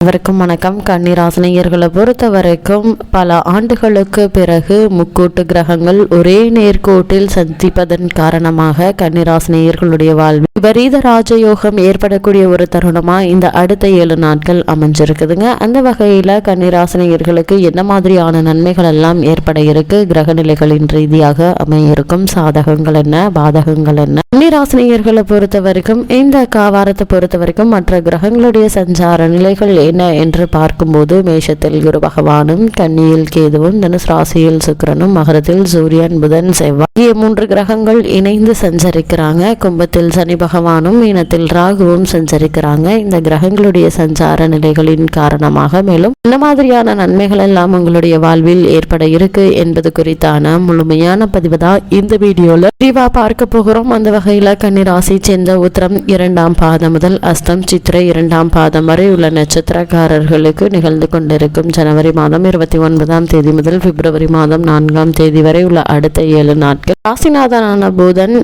அனைவருக்கும் வணக்கம். கன்னிராசினியர்களை பொறுத்த வரைக்கும் பல ஆண்டுகளுக்கு பிறகு முக்கூட்டு கிரகங்கள் ஒரே நேர்கோட்டில் சந்திப்பதன் காரணமாக கன்னிராசினியர்களுடைய வாழ்வு விபரீத ராஜயோகம் ஏற்படக்கூடிய ஒரு தருணமா இந்த அடுத்த ஏழு நாட்கள் அமைஞ்சிருக்குதுங்க. அந்த வகையில கன்னிராசினியர்களுக்கு என்ன மாதிரியான நன்மைகள் எல்லாம் ஏற்பட இருக்கு? கிரக நிலைகளின் ரீதியாக அமையிருக்கும் சாதகங்கள் என்ன? பாதகங்கள் என்ன? கன்னிராசினியர்களை பொறுத்த வரைக்கும் இந்த காவாரத்தை பொறுத்த வரைக்கும் மற்ற கிரகங்களுடைய சஞ்சார நிலைகள் என்ன என்று பார்க்கும்போது மேஷத்தில் குரு பகவானும் கன்னியில் கேதுவும் தனுசு ராசியில் சுக்கிரனும் மகரத்தில் சூரியன் புதன் செவ்வாய். மூன்று கிரகங்கள் இணைந்து சஞ்சரிக்கிறாங்க. கும்பத்தில் சனி பகவானும் மீனத்தில் ராகுவும் சஞ்சரிக்கிறாங்க. இந்த கிரகங்களுடைய சஞ்சார நிலைகளின் காரணமாக மேலும் என்ன மாதிரியான நன்மைகள் எல்லாம் உங்களுடைய வாழ்வில் ஏற்பட இருக்கு என்பது குறித்தான முழுமையான பதிவு தான் இந்த வீடியோல. விரிவா பார்க்க போகிறோம். அந்த வகையில கன்னிராசி சேர்ந்த உத்திரம் இரண்டாம் பாதம் முதல் அஸ்தம் சித்திரை இரண்டாம் பாதம் வரை உள்ள நட்சத்திரக்காரர்களுக்கு நிகழ்ந்து கொண்டிருக்கும் ஜனவரி மாதம் இருபத்தி ஒன்பதாம் தேதி முதல் பிப்ரவரி மாதம் நான்காம் தேதி வரை உள்ள அடுத்த ஏழு நாட்கள் ராசிநாதனான புதன்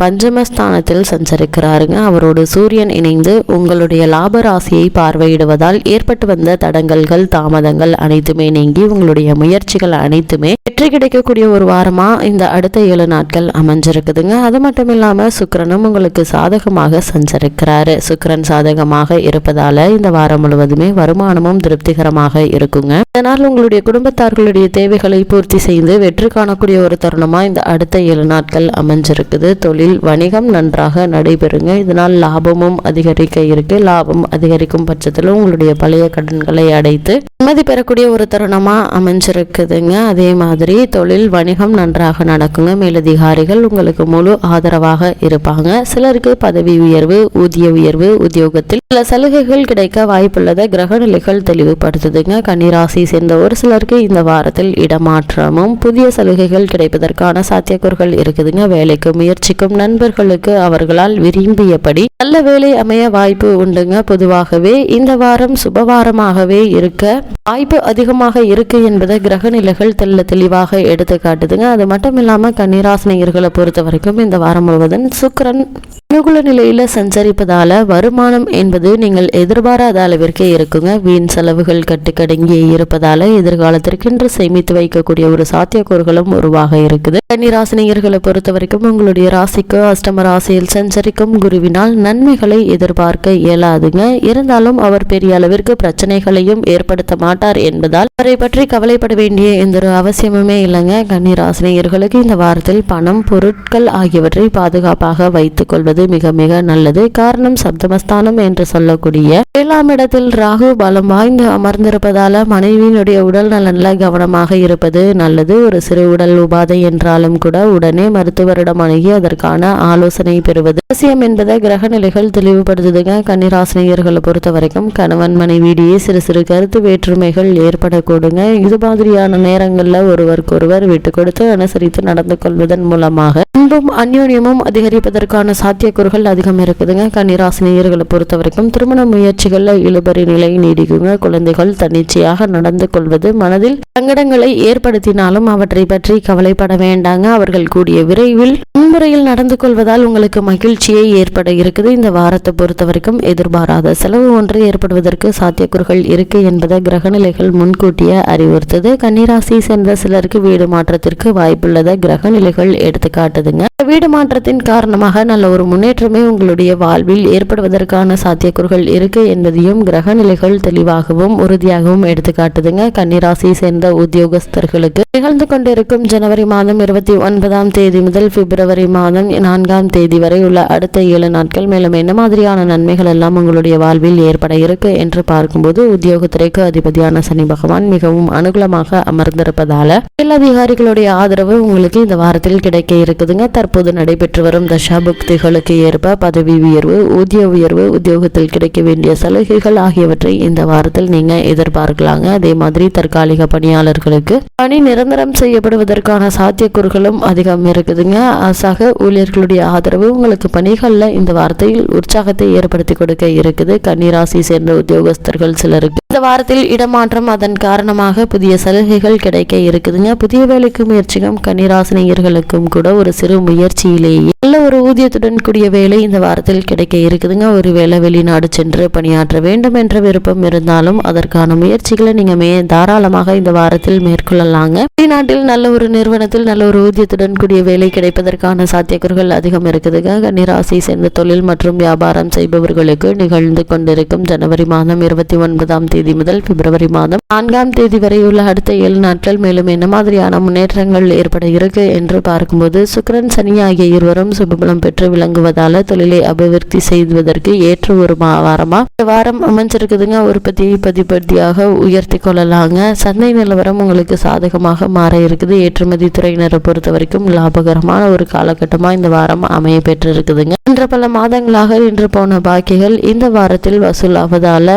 பஞ்சமஸ்தானத்தில் சஞ்சரிக்கிறாருங்க. அவரோடு சூரியன் இணைந்து உங்களுடைய லாப ராசியை பார்வையிடுவதால் ஏற்பட்டு வந்த தடங்கல்கள் தாமதங்கள் அனைத்துமே நீங்கி உங்களுடைய முயற்சிகள் அனைத்துமே வெற்றி கிடைக்கக்கூடிய ஒரு வாரமா இந்த அடுத்த ஏழு நாட்கள் அமைஞ்சிருக்குதுங்க. அது மட்டும் இல்லாம சுக்கரனும் உங்களுக்கு சாதகமாக சஞ்சரிக்கிறாரு. சுக்கரன் சாதகமாக இருப்பதால இந்த வாரம் முழுவதும் வருமானமும் திருப்திகரமாக இருக்குங்க. இதனால் உங்களுடைய குடும்பத்தார்களுடைய தேவைகளை பூர்த்தி செய்து வெற்றி காணக்கூடிய ஒரு தருணமா இந்த அடுத்த ஏழு நாட்கள் அமைஞ்சிருக்குது. தொழில் வணிகம் நன்றாக நடைபெறுங்க. இதனால் லாபமும் அதிகரிக்க இருக்கு. லாபம் அதிகரிக்கும் பட்சத்தில் உங்களுடைய பழைய கடன்களை அடைத்து நிம்மதி பெறக்கூடிய ஒரு தருணமா அமைஞ்சிருக்குதுங்க. அதே மாதிரி தொழில் வணிகம் நன்றாக நடக்குங்க. மேலதிகாரிகள் உங்களுக்கு முழு ஆதரவாக இருப்பாங்க. சிலருக்கு பதவி உயர்வு ஊதிய உயர்வு உத்தியோகத்தில் சில சலுகைகள் கிடைக்க வாய்ப்புள்ளதை கிரக நிலைகள் தெளிவுபடுத்துதுங்க. கன்னிராசி சேர்ந்த ஒரு சிலருக்கு இந்த வாரத்தில் இடமாற்றமும் புதிய சலுகைகள் கிடைப்பதற்கான சாத்தியக்கூறுகள் இருக்குதுங்க. வேலைக்கு முயற்சிக்கும் நண்பர்களுக்கு அவர்களால் விரும்பியபடி நல்ல வேலை அமைய வாய்ப்பு உண்டுங்க. பொதுவாகவே இந்த வாரம் சுபவாரமாகவே இருக்க வாய்ப்பு அதிகமாக இருக்கு என்பதை கிரக நிலைகள் தெல்ல தெளிவாக எடுத்து காட்டுதுங்க. அது மட்டும் இல்லாம கன்னிராசினியர்களை பொறுத்த வரைக்கும் இந்த வாரம் முழுவதும் சுக்கிரன் அனுகூல நிலையில சஞ்சரிப்பதால வருமானம் என்பது நீங்கள் எதிர்பாராத அளவிற்கு இருக்குங்க வீண் செலவுகள் கட்டுக்கடங்கி இருப்பதால எதிர்காலத்திற்கென்று சேமித்து வைக்கக்கூடிய ஒரு சாத்தியக்கூறுகளும் உருவாக இருக்குது. கன்னிராசினியர்களை பொறுத்த வரைக்கும் உங்களுடைய ராசிக்கு அஷ்டம ராசியில் சஞ்சரிக்கும் குருவினால் நன்மைகளை எதிர்பார்க்க இயலாதுங்க. இருந்தாலும் அவர் பெரிய அளவிற்கு பிரச்சனைகளையும் ஏற்படுத்த மாட்டார் என்பதால் அவரை பற்றி கவலைப்பட வேண்டிய எந்த ஒரு அவசியமுமே இல்லைங்க. கன்னிராசினியர்களுக்கு இந்த வாரத்தில் பணம் பொருட்கள் ஆகியவற்றை பாதுகாப்பாக வைத்துக் கொள்வது மிக மிக நல்லது. காரணம் சப்தமஸ்தானம் என்று சொல்லக்கூடிய ஏழாம் இடத்தில் ராகு பலம் வாய்ந்து அமர்ந்திருப்பதால மனைவியினுடைய உடல் நலன்ல கவனமாக இருப்பது நல்லது. ஒரு சிறு உடல் உபாதை என்றாலும் கூட உடனே மருத்துவரிடம் அணுகி அதற்கான ஆலோசனை பெறுவது அவசியம் என்பதை கிரக நிலைகள் தெளிவுபடுத்துதுங்க. கன்னிராசினியர்களை பொறுத்த வரைக்கும் கணவன் மனைவியிடையே சிறு சிறு கருத்து வேற்றுமைகள் ஏற்படக்கூடுங்க. இது மாதிரியான நேரங்கள்ல ஒருவருக்கொருவர் விட்டு கொடுத்து அனுசரித்து நடந்து கொள்வதன் மூலமாக அன்பும் அந்யோன்யமும் அதிகரிப்பதற்கான சாத்தியக்கூறுகள் அதிகம் இருக்குதுங்க. கன்னிராசினியர்களை பொறுத்த வரைக்கும் திருமண முயற்சிகளில் இழுபறி நிலை நீடிக்குங்க. குழந்தைகள் தன்னிச்சையாக நடந்து கொள்வது மனதில் சங்கடங்களை ஏற்படுத்தினாலும் அவற்றை பற்றி கவலைப்பட வேண்டாங்க. அவர்கள் கூடிய விரைவில் முன்முறையில் நடந்து கொள்வதால் உங்களுக்கு மகிழ்ச்சியை ஏற்பட இருக்குது. இந்த வாரத்தை பொறுத்த வரைக்கும் எதிர்பாராத செலவு ஒன்று ஏற்படுவதற்கு சாத்தியக்கூறுகள் இருக்கு என்பதை கிரகநிலைகள் முன்கூட்டியே அறிவுறுத்தது. கன்னிராசி சேர்ந்த சிலருக்கு வீடு மாற்றத்திற்கு வாய்ப்புள்ளதை கிரகநிலைகள் எடுத்து காட்டுதுங்க வீடு மாற்றத்தின் காரணமாக நல்ல ஒரு முன்னேற்றமே உங்களுடைய வாழ்வில் ஏற்படுவதற்கான சாத்தியக்கூறுகள் இருக்கு என்பதையும் சூழ்நிலைகள் தெளிவாகவும் உறுதியாகவும் எடுத்துக்காட்டுதுங்க கன்னிராசியை சேர்ந்த உத்தியோகஸ்தர்களுக்கு நிகழ்ந்து கொண்டிருக்கும் ஜனவரி மாதம் இருபத்தி ஒன்பதாம் தேதி முதல் பிப்ரவரி மாதம் நான்காம் தேதி வரை உள்ள அடுத்த ஏழு நாட்கள் மேலும் என்ன மாதிரியான நன்மைகள் எல்லாம் உங்களுடைய வாழ்வில் ஏற்பட இருக்கு என்று பார்க்கும்போது உத்தியோகத்துறைக்கு அதிபதியான சனி பகவான் மிகவும் அனுகூலமாக அமர்ந்திருப்பதால மேலதிகாரிகளுடைய ஆதரவு உங்களுக்கு இந்த வாரத்தில் கிடைக்க இருக்குதுங்க. தற்போது நடைபெற்று வரும் தசாபுக்திகளுக்கு ஏற்ப பதவி உயர்வு ஊதிய உயர்வு உத்தியோகத்தில் கிடைக்க வேண்டிய சலுகைகள் ஆகியவற்றை இந்த வாரத்தில் நீங்க எதிர்பார்க்கலாங்க. அதே மாதிரி தற்காலிக பணியாளர்களுக்கு பணி நிரந்தரம் செய்யப்படுவதற்கான சாத்தியக்கூறுகளும் அதிகம் இருக்குதுங்க. சக ஊழியர்களுடைய ஆதரவு உங்களுக்கு பணிகளில் இந்த வார்த்தையில் உற்சாகத்தை ஏற்படுத்தி கொடுக்க இருக்குது. கன்னிராசி சேர்ந்த உத்தியோகஸ்தர்கள் சிலருக்கு இந்த வாரத்தில் இடமாற்றம் அதன் காரணமாக புதிய சலுகைகள் கிடைக்க இருக்குதுங்க. புதிய வேலைக்கு முயற்சிக்கும் கன்னிராசினியர்களுக்கும் கூட ஒரு சிறு முயற்சியிலேயே நல்ல ஒரு ஊதியத்துடன் கூடிய வேலை இந்த வாரத்தில் கிடைக்க இருக்குதுங்க. ஒருவேளை வெளிநாடு சென்று பணியாற்ற வேண்டும் என்ற விருப்பம் இருந்தாலும் அதற்கான முயற்சிகளை நீங்க மே தாராளமாக இந்த வாரத்தில் மேற்கொள்ளலாங்க. வெளிநாட்டில் நல்ல ஒரு நிறுவனத்தில் நல்ல ஒரு ஊதியத்துடன் கூடிய வேலை கிடைப்பதற்கான சாத்தியக்கூறுகள் அதிகம் இருக்குதுங்க. கன்னிராசி சேர்ந்த தொழில் மற்றும் வியாபாரம் செய்பவர்களுக்கு நிகழ்ந்து கொண்டிருக்கும் ஜனவரி மாதம் இருபத்தி ஒன்பதாம் தேதி முதல் பிப்ரவரி மாதம் நான்காம் தேதி வரை உள்ள அடுத்த ஏழு நாட்கள் மேலும் என்ன மாதிரியான முன்னேற்றங்கள் ஏற்பட இருக்கு என்று பார்க்கும்போது சுக்கரன் சனி ஆகிய இருவரும் சுபபலம் பெற்று விளங்குவதால தொழிலை அபிவிருத்தி செய்வதற்கு ஏற்ற ஒரு வாரமா இந்த வாரம் இருக்குதுங்க. உற்பத்தி பதிப்படியாக உயர்த்தி கொள்ளலாங்க. சந்தை நிலவரம் உங்களுக்கு சாதகமாக மாற இருக்குது. ஏற்றுமதி துறையினரை பொறுத்த வரைக்கும் லாபகரமான ஒரு காலகட்டமாக இந்த வாரம் அமைய பெற்றிருக்குதுங்க. இன்று பல மாதங்களாக இன்று போன பாக்கிகள் இந்த வாரத்தில் வசூலாவதால்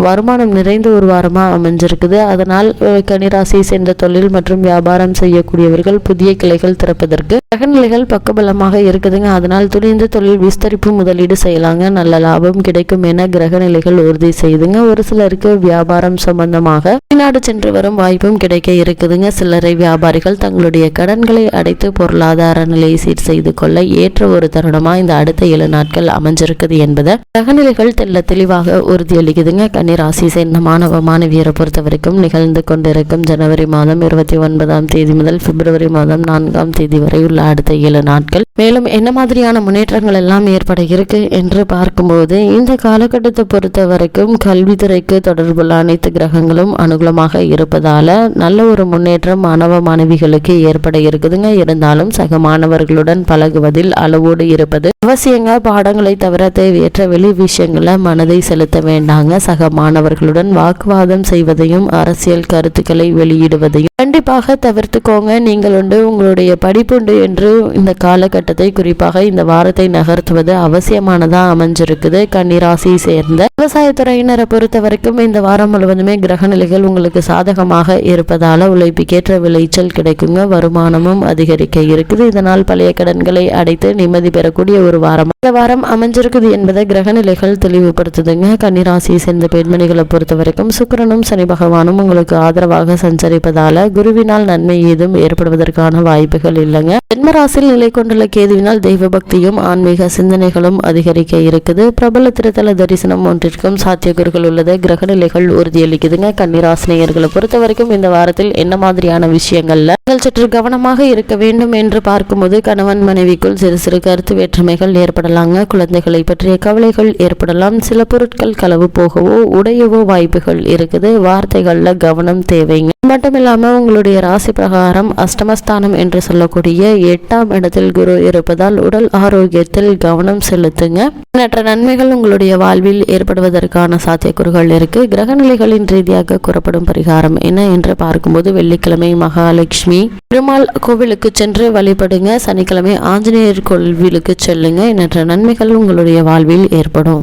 வருமானம் நிறைந்த ஒரு வாரமாக அமைஞ்சிருக்குது. அதனால் அஹ், சேர்ந்த தொழில் மற்றும் வியாபாரம் செய்யக்கூடியவர்கள் புதிய கிளைகள் திறப்பதற்கு கிரகநிலைகள் பக்கபலமாக இருக்குதுங்க. அதனால் துணிந்து தொழில் விஸ்தரிப்பு முதலீடு செய்யலாங்க. நல்ல லாபம் கிடைக்கும் என கிரகநிலைகள் உறுதி செய்துங்க. ஒரு சிலருக்கு வியாபாரம் சம்பந்தமாக வெளிநாடு சென்று வரும் வாய்ப்பும் கிடைக்க இருக்குதுங்க. சில்லறை வியாபாரிகள் தங்களுடைய கடன்களை அடைத்து பொருளாதார நிலையை சீர் செய்து கொள்ள ஏற்ற ஒரு தருணமா இந்த அடுத்த ஏழு நாட்கள் அமைஞ்சிருக்குது என்பதை கிரகநிலைகள் தெல்ல தெளிவாக உறுதியளிக்குதுங்க. கன்னிராசி சேர்ந்த மாணவ மாணவியரை பொறுத்த வரைக்கும் நிகழ்ந்து கொண்டிருக்கும் ஜனவரி மாதம் இருபத்தி ஒன்பதாம் தேதி முதல் பிப்ரவரி மாதம் நான்காம் தேதி வரை உள்ள அடுத்த ஏழு நாட்கள். மேலும் என்ன மாதிரியான முன்னேற்றங்கள் எல்லாம் ஏற்பட இருக்கு என்று பார்க்கும்போது இந்த காலகட்டத்தை பொறுத்த வரைக்கும் கல்வித்துறைக்கு தொடர்புள்ள அனைத்து கிரகங்களும் அனுகூலமாக இருப்பதால் நல்ல ஒரு முன்னேற்றம் மாணவ மாணவிகளுக்கு ஏற்பட இருக்குதுங்க. இருந்தாலும் சக மாணவர்களுடன் பழகுவதில் அளவோடு இருப்பது அவசியங்க. பாடங்களை தவிர தேவையற்ற வெளி விஷயங்கள மனதை செலுத்த வேண்டாங்க. சக மாணவர்களுடன் வாக்குவாதம் செய்வதையும் அரசியல் கருத்துக்களை வெளியிடுவதையும் கண்டிப்பாக தவிர்த்துக்கோங்க. நீங்கள் உண்டு உங்களுடைய படிப்புண்டு என்று இந்த காலகட்டத்தை குறிப்பாக இந்த வாரத்தை நகர்த்துவது அவசியமானதாக அமைஞ்சிருக்குது. கன்னிராசி சேர்ந்த விவசாயத்துறையின் விவசாயத்துறையினரை பொறுத்த வரைக்கும் இந்த வாரம் முழுவதுமே கிரகநிலைகள் உங்களுக்கு சாதகமாக இருப்பதால உழைப்புக்கேற்ற விளைச்சல் கிடைக்குங்க. வருமானமும் அதிகரிக்க இருக்குது. இதனால் பழைய கடன்களை அடைத்து நிம்மதி பெறக்கூடிய ஒரு வாரம். இந்த வாரம் அமைஞ்சிருக்குது என்பதை கிரகநிலைகள் தெளிவுபடுத்துதுங்க. கன்னிராசியை சேர்ந்த பெண்மணிகளை பொறுத்த வரைக்கும் சுக்கரனும் சனி பகவானும் உங்களுக்கு ஆதரவாக சஞ்சரிப்பதால குருவினால் நன்மை ஏதும் ஏற்படுவதற்கான வாய்ப்புகள் இல்லைங்க. ஜென்மராசியில் நிலை கொண்டுள்ள கேதுவினால் தெய்வ பக்தியும் ஆன்மீக சிந்தனைகளும் அதிகரிக்க இருக்குது. பிரபல திருத்தல தரிசனம் ஒன்றிற்கும் சாத்தியக்கூறுகள் உள்ளது. கிரகநிலைகள் உறுதியளிக்குதுங்க. கன்னிராசினியர்களை பொறுத்த வரைக்கும் இந்த வாரத்தில் என்ன மாதிரியான விஷயங்கள்ல நீங்கள் சற்று கவனமாக இருக்க வேண்டும் என்று பார்க்கும்போது கணவன் மனைவிக்குள் சிறு சிறு கருத்து வேற்றுமைகள் ஏற்படலாங்க. குழந்தைகளை பற்றிய கவலைகள் ஏற்படலாம். சில பொருட்கள் களவு போகவோ உடையவோ வாய்ப்புகள் இருக்குது. வார்த்தைகள்ல கவனம் தேவைங்க. மட்டும் உங்களுடைய ராசி பிரகாரம் அஷ்டமஸ்தானம் என்று சொல்லக்கூடிய எட்டாம் இடத்தில் குரு இருப்பதால் உடல் ஆரோக்கியத்தில் கவனம் செலுத்துங்க. மற்ற நன்மைகள் உங்களுடைய வாழ்வில் ஏற்படுவதற்கான சாத்தியக்கூறுகள் இருக்கு. கிரகநிலைகளின் ரீதியாக கூறப்படும் பரிகாரம் என்ன என்று பார்க்கும்போது வெள்ளிக்கிழமை மகாலட்சுமி பெருமாள் கோவிலுக்கு சென்று வழிபடுங்க. சனிக்கிழமை ஆஞ்சநேயர் கோவிலுக்கு செல்லுங்க. எண்ணற்ற நன்மைகள் உங்களுடைய வாழ்வில் ஏற்படும்.